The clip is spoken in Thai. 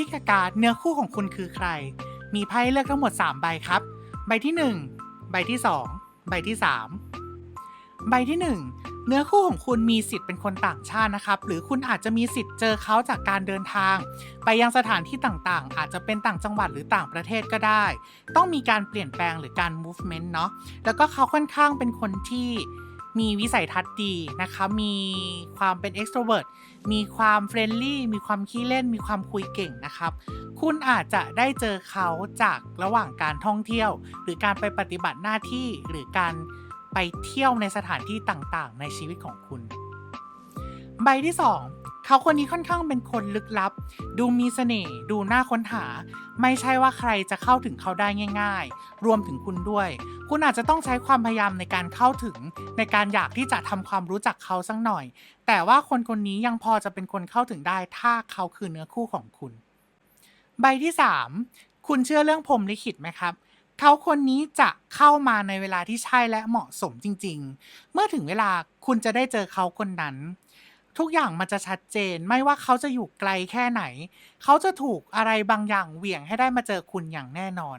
พิกการ์ดเนื้อคู่ของคุณคือใคร มีไพ่เลือกทั้งหมด 3 ใบครับ ใบที่ 1 ใบที่ 2 ใบที่ 3 ใบที่ 1 เนื้อคู่ของคุณมีสิทธิ์เป็นคนต่างชาตินะครับ หรือคุณอาจจะมีสิทธิ์เจอเขาจากการเดินทาง ไปยังสถานที่ต่างๆ อาจจะเป็นต่างจังหวัดหรือต่างประเทศก็ได้ ต้องมีการเปลี่ยนแปลงหรือการ movement เนาะ แล้วก็เขาค่อนข้างเป็นคนที่ มีวิสัยทัศน์ดีนะคะ มีความเป็น extrovert มีความเฟรนลี่ มีความขี้เล่น มีความคุยเก่งนะครับ คุณอาจจะได้เจอเขาจากระหว่างการท่องเที่ยว หรือการไปปฏิบัติหน้าที่หรือการไปเที่ยวในสถานที่ต่างๆ ในชีวิตของคุณ ใบที่ 2 เขาคนนี้ค่อนข้างเป็นคนลึกลับ ดูมีเสน่ห์ดูน่าค้นหา ไม่ใช่ว่าใครจะเข้าถึงเขาได้ง่าย ๆ รวมถึงคุณด้วย คุณอาจจะต้องใช้ความพยายามในการเข้าถึง ในการอยากที่จะทำความรู้จักเขาสักหน่อย แต่ว่าคนคนนี้ยังพอจะเป็นคนเข้าถึงได้ ถ้าเขาคือเนื้อคู่ของคุณ ใบที่ 3 คุณเชื่อเรื่องพรมลิขิตไหมครับเขาคนนี้จะเข้ามาในเวลาที่ใช่และเหมาะสมจริง ๆ เมื่อถึงเวลาคุณจะได้เจอเขาคนนั้น ทุกอย่างมันจะชัดเจนไม่ว่าเขาจะอยู่ไกลแค่ไหน เขาจะถูกอะไรบางอย่างเหวี่ยงให้ได้มาเจอคุณอย่างแน่นอน